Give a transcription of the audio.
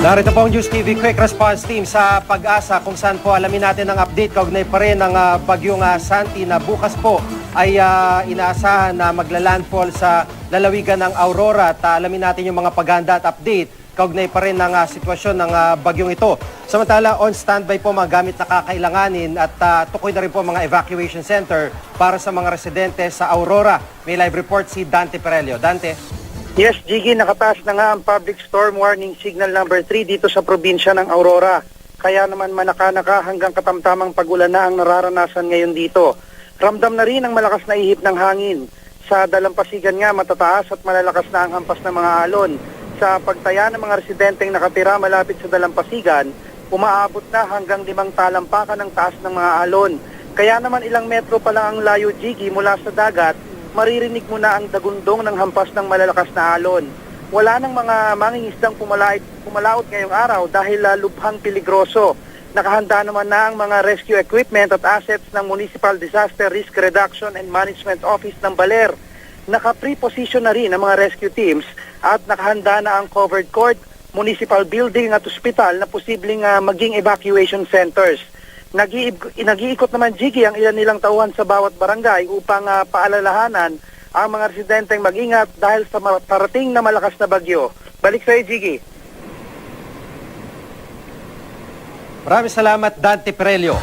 Narito po ang News TV Quick Response Team sa pag-asa kung saan po alamin natin ang update kaugnay pa rin ng ah, bagyong ah, Santi na bukas po ay ah, inaasahan na magla-landfall sa lalawigan ng Aurora at ah, alamin natin yung mga paghanda at update kaugnay pa rin ng ah, sitwasyon ng ah, bagyong ito. Samantala, on standby po mga gamit na kakailanganin at ah, tukoy na rin po mga evacuation center para sa mga residente sa Aurora. May live report si Dante Perelio. Dante? Yes, Jiggy, nakataas na nga ang public storm warning signal number 3 dito sa probinsya ng Aurora. Kaya naman manaka-naka hanggang katamtamang pagulan na ang nararanasan ngayon dito. Ramdam na rin ang malakas na ihip ng hangin. Sa dalampasigan nga matataas at malalakas na ang hampas ng mga alon. Sa pagtaya ng mga residenteng nakatira malapit sa dalampasigan, umaabot na hanggang limang talampakan ng taas ng mga alon. Kaya naman ilang metro pa lang ang layo, Jiggy, mula sa dagat, maririnig mo na ang dagundong ng hampas ng malalakas na alon. Wala nang mga mangingisdang pumalait, pumalaot ngayong araw dahil uh, lubhang peligroso. Nakahanda naman na ang mga rescue equipment at assets ng Municipal Disaster Risk Reduction and Management Office ng Baler. Naka-pre-position na rin ang mga rescue teams at nakahanda na ang covered court, municipal building at ospital na posibleng uh, maging evacuation centers. Nag-iikot naman Jiggy ang ilan nilang tauhan sa bawat barangay upang ah, paalalahanan ang mga residenteng mag-ingat dahil sa parating na malakas na bagyo. Balik sa iyo, Jiggy. Maraming salamat, Dante Perelio.